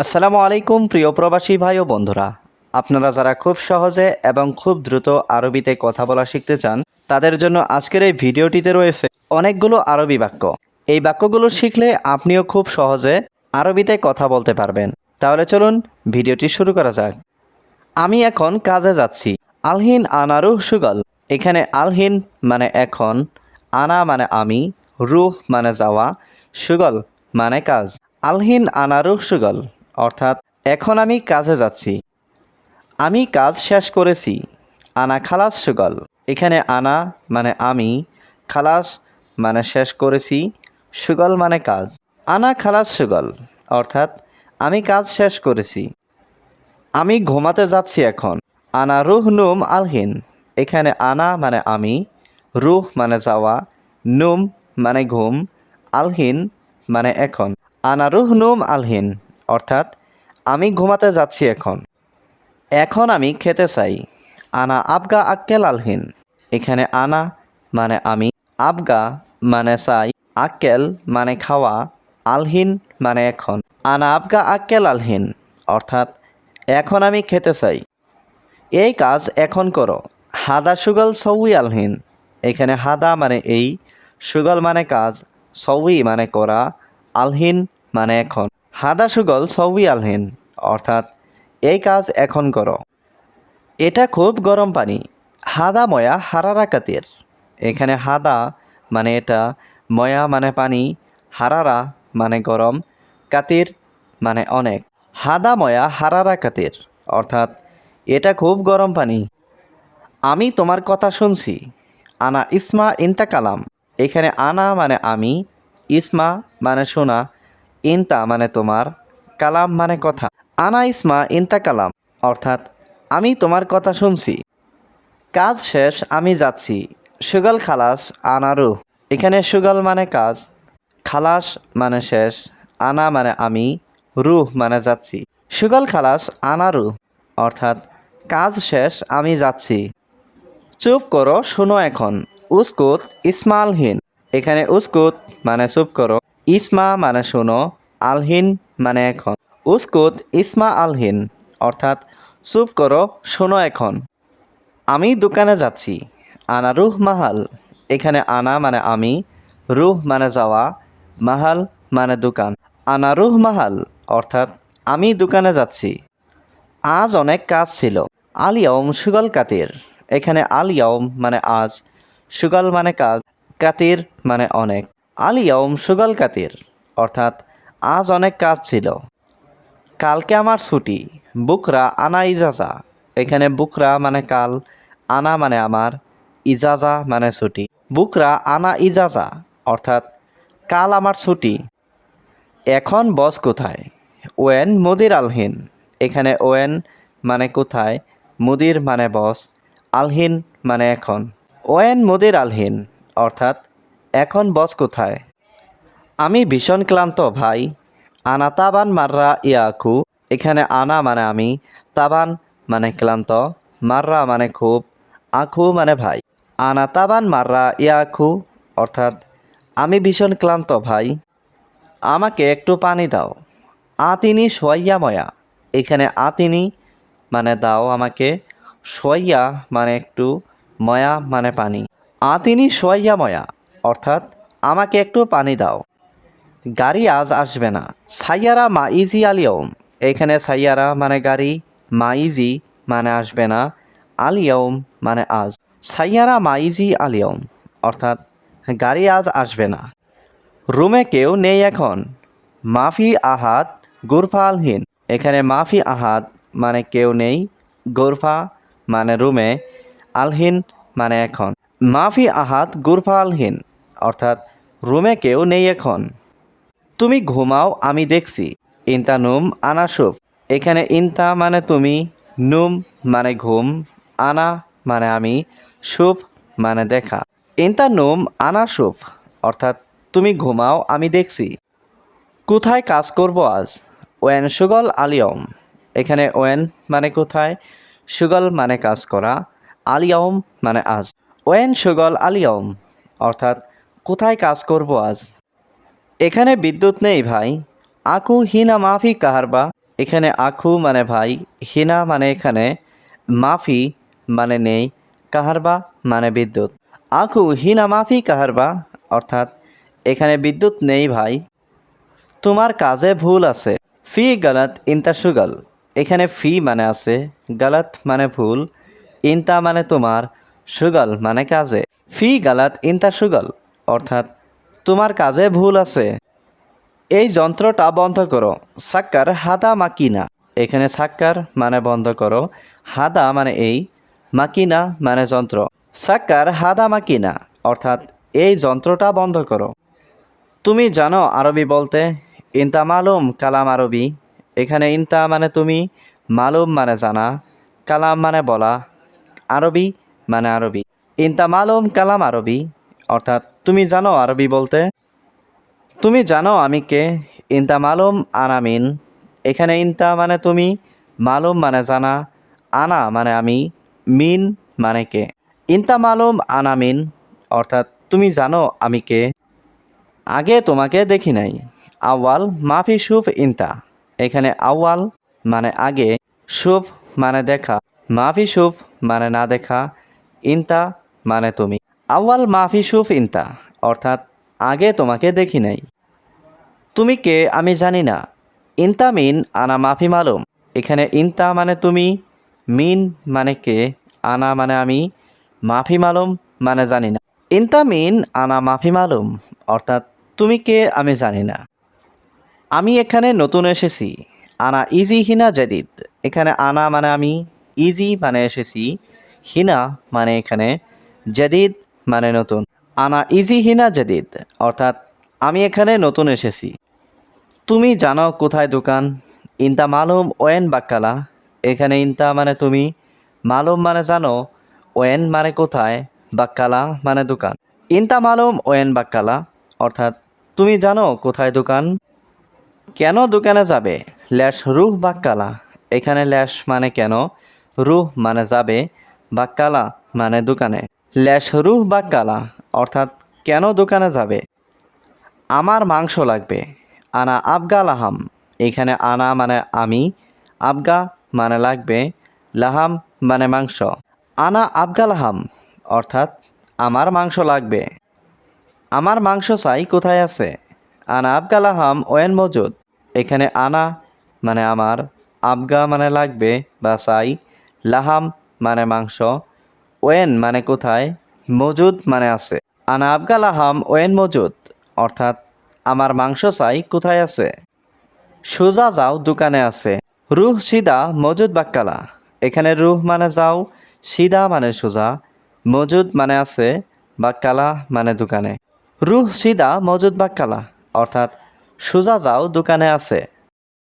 আসসালামু আলাইকুম, প্রিয় প্রবাসী ভাই ও বন্ধুরা। আপনারা যারা খুব সহজে এবং খুব দ্রুত আরবিতে কথা বলা শিখতে চান, তাদের জন্য আজকের এই ভিডিওটিতে রয়েছে অনেকগুলো আরবি বাক্য। এই বাক্যগুলো শিখলে আপনিও খুব সহজে আরবিতে কথা বলতে পারবেন। তাহলে চলুন ভিডিওটি শুরু করা যাক। আমি এখন কাজে যাচ্ছি। আলহিন আনারুহ সুগল। এখানে আলহিন মানে এখন, আনা মানে আমি, রুহ মানে যাওয়া, সুগল মানে কাজ। আলহিন আনারুহ সুগল। অর্থাৎ এখন আমি কাজে যাচ্ছি। আমি কাজ শেষ করেছি। আনা খালাস সুগল। এখানে আনা মানে আমি, খালাস মানে শেষ করেছি, সুগল মানে কাজ। আনা খালাস সুগল, অর্থাৎ আমি কাজ শেষ করেছি। আমি ঘুমাতে যাচ্ছি এখন। আনা রুহ নুম আলহিন। এখানে আনা মানে আমি, রুহ মানে যাওয়া, নুম মানে ঘুম, আলহিন মানে এখন। আনা রুহ নুম আলহিন। অর্থাৎ, আমি ঘুমাতে যাচ্ছি এখন। এখন আমি খেতে চাই। আনা আবগা আক্কেল আলহিন। এখানে আনা মানে আমি, আবগা মানে চাই, আক্কেল মানে খাওয়া, আলহিন মানে এখন। আনা আবগা আক্কেল আলহিন, অর্থাৎ, এখন আমি খেতে চাই। এই কাজ এখন করো। হাদা সুগল সৌই আলহিন। এখানে হাদা মানে এই, সুগল মানে কাজ, সৌই মানে করা, আলহিন মানে এখন। হাদা সুগল সৌই আলহিন অর্থাৎ এই কাজ এখন করো। এটা খুব গরম পানি, হাদা ময়া হারারা কাতির। এখানে হাদা মানে এটা, ময়া মানে পানি, হারারা মানে গরম, কাতির মানে অনেক। হাদা ময়া হারারা কাতির, অর্থাৎ এটা খুব গরম পানি। আমি তোমার কথা শুনছি, আনা ইসমা ইনতা কালাম। এখানে আনা মানে আমি, ইসমা মানে শোনা ইনতা মানে তোমার কালাম মানে কথা। আনা ইসমা ইনতা কালাম, অর্থাৎ আমি তোমার কথা শুনছি। কাজ শেষ, আমি যাচ্ছি। সুগল খালাস আনারু এখানে সুগল মানে কাজ, খালাস মানে শেষ, আনা মানে আমি, রুহ মানে যাচ্ছি। সুগল খালাস আনারু অর্থাৎ কাজ শেষ, আমি যাচ্ছি। চুপ করো, শোনো এখন। উস্কুত ইসমা আলহিন এখানে উস্কুত মানে চুপ করো। ইসমা মানে শোনো, আলহিন মানে এখন। উস্কুত ইসমা আলহিন, অর্থাৎ চুপ করো, শোনো এখন। আমি দোকানে যাচ্ছি, আনা রুহ মাহাল। এখানে আনা মানে আমি, রুহ মানে যাওয়া, মাহাল মানে দোকান। আনা রুহ মাহাল, অর্থাৎ আমি দোকানে যাচ্ছি। আজ অনেক কাজ ছিল। আলিয়ম সুগল কাতির। এখানে আলিয়ম মানে আজ, সুগল মানে কাজ, কাতির মানে অনেক। আলিয়ম সুগল কাতির। অর্থাৎ আজ অনেক কাজ ছিল। কালকে আমার ছুটি। বুকরা আনা ইজাজা। এখানে বুকরা মানে কাল, আনা মানে আমার, ইজাজা মানে ছুটি। বুকরা আনা ইজাজা, অর্থাৎ কাল আমার ছুটি। এখন বস কোথায়? ওয়েন মুদির আলহিন। এখানে ওয়েন মানে কোথায়, মুদির মানে বস, আলহিন মানে এখন। ওয়েন মুদির আলহিন, অর্থাৎ এখন বস কোথায়? আমি ভীষণ ক্লান্ত, ভাই। আনা তাবান মাররা ইয়াকু। এখানে আনা মানে আমি, তাবান মানে ক্লান্ত, মাররা মানে খুব আখু মানে ভাই। আনা তাবান মাররা ইয়াকু, অর্থাৎ আমি ভীষণ ক্লান্ত, ভাই। আমাকে একটু পানি দাও। আতিনি সোয়াইয়া ময়া। এখানে আতিনি মানে দাও আমাকে। সোয়াইয়া মানে একটু ময়া মানে পানি। আতিনি সোয়াইয়া ময়া। অর্থাৎ আমাকে একটু পানি দাও। গাড়ি আজ আসবে না। সাইয়ারা মা ইজি আলিয়ম এখানে সাইয়ারা মানে গাড়ি মা ইজি মানে আসবে না। আলিয়ম মানে আজ। সাইয়ারা মা ইজি আলিয়ম অর্থাৎ গাড়ি আজ আসবে না। রুমে কেউ নেই এখন। মাফি আহাত গুরফা আলহীন এখানে মাফি আহাত মানে কেউ নেই। গোরফা মানে রুমে। আলহীন মানে এখন। মাফি আহাত গুরফা আলহীন অর্থাৎ রুমে কেউ নেই এখন। তুমি ঘুমাও, আমি দেখছি। ইনতা নুম, আনা সুপ এখানে ইনতা মানে তুমি, নুম মানে ঘুম, আনা মানে আমি সুপ মানে দেখা। ইনতা নুম, আনা সুপ অর্থাৎ তুমি ঘুমাও, আমি দেখছি। কোথায় কাজ করব আজ? ওয়েন সুগল আলিয়ম। এখানে ওয়েন মানে কোথায়? সুগল মানে কাজ করা, আলিয়ম মানে আজ। ওয়েন সুগল আলিয়ম, অর্থাৎ কোথায় কাজ করব আজ? এখানে বিদ্যুৎ নেই ভাই। আকু হিনা মাফি কাহারবা এখানে আখু মানে ভাই, হিনা মানে এখানে, মাফি মানে নেই কাহারবা মানে বিদ্যুৎ। আখু হিনা মাফি কাহারবা অর্থাৎ, এখানে বিদ্যুৎ নেই ভাই। তোমার কাজে ভুল আছে। ফি গালাত ইনতা সুগল। এখানে ফি মানে আছে, গালাত মানে ভুল। ইনতা মানে তোমার, সুগল মানে কাজে। ফি গালাত ইনতা সুগল। অর্থাৎ তোমার কাজে ভুল আছে। এই যন্ত্রটা বন্ধ করো। সাক্কার হাদা মাকিনা। এখানে সাক্কার মানে বন্ধ করো। হাদা মানে এই, মাকিনা মানে যন্ত্র। সাক্কার হাদা মাকিনা, অর্থাৎ এই যন্ত্রটা বন্ধ করো। তুমি জানো আরবি বলতে ইনতা মালুম কালাম আরবি। এখানে ইনতা মানে তুমি, মালুম মানে জানা, কালাম মানে বলা, আরবি মানে আরবি। ইনতা মালুম কালাম আরবি, অর্থাৎ তুমি জানো আরবি বলতে? তুমি জানো আমি কে? ইনতা মালুম আনামিন এখানে ইনতা মানে তুমি, মালুম মানে জানা, আনা মানে আমি, মিন মানে কে? ইনতা মালুম আনামিন অর্থাৎ তুমি জানো আমি কে? আগে তোমাকে দেখি নাই। আওয়াল মাফি সুফ ইনতা। এখানে আওয়াল মানে আগে সুফ মানে দেখা, মাফি সুফ মানে না দেখা, ইনতা মানে তুমি। আওয়াল মাফি সুফ ইনতা, অর্থাৎ আগে তোমাকে দেখি নাই। তুমি কে আমি জানি না। ইনতা মিন আনা মাফি মালুম। এখানে ইনতা মানে তুমি, মিন মানে কে, আনা মানে আমি, মাফি মালুম মানে জানি না। ইনতা মিন আনা মাফি মালুম, অর্থাৎ তুমি কে আমি জানি না। আমি এখানে নতুন এসেছি। আনা ইজি হিনা জাদিদ। এখানে আনা মানে আমি, ইজি মানে এসেছি। হিনা মানে এখানে জাদিদ মানে নতুন। আনা ইজি হিনা জাদিদ, অর্থাৎ আমি এখানে নতুন এসেছি। তুমি জানো কোথায় দোকান? ইনতা মালুম ওয়েন বাক্কালা। এখানে ইনতা মানে তুমি, মালুম মানে জানো, ওয়েন মানে কোথায়, বাক্কালা মানে দোকান। ইনতা মালুম ওয়েন বাক্কালা, অর্থাৎ তুমি জানো কোথায় দোকান? কেন দোকানে যাবে? ল্যাশ রুহ বাক্কালা। এখানে ল্যাশ মানে কেন? রুহ মানে যাবে, বাক্কালা মানে দোকানে। ল্যাশ বা বাক্কালা অর্থাৎ কেন দোকানে যাবে? আমার মাংস লাগবে। আনা আবগা লাহাম। এখানে আনা মানে আমি, আবগা মানে লাগবে, লাহাম মানে মাংস। আনা আবগা লাহাম, অর্থাৎ আমার মাংস লাগবে। আমার মাংস চাই কোথায় আছে? আনা আবগা লাহাম ওয়েন মজুদ। এখানে আনা মানে আমার, আবগা মানে লাগবে বা চাই, লাহাম মানে মাংস। ওয়েন মানে কোথায়? মজুদ মানে আছে। আনা আবগাল লাহাম ওয়েন মজুদ। অর্থাৎ, আমার মাংস চাই কোথায় আছে? সোজা যাও দোকানে আছে। রুহ সিদা, মজুদ বাক্কালা। এখানে রুহ মানে যাও, সিদা মানে সোজা। মজুদ মানে আছে, বাক্কালা মানে দোকানে। রুহ সিদা, মজুদ বাক্কালা। অর্থাৎ, সোজা যাও দোকানে আছে।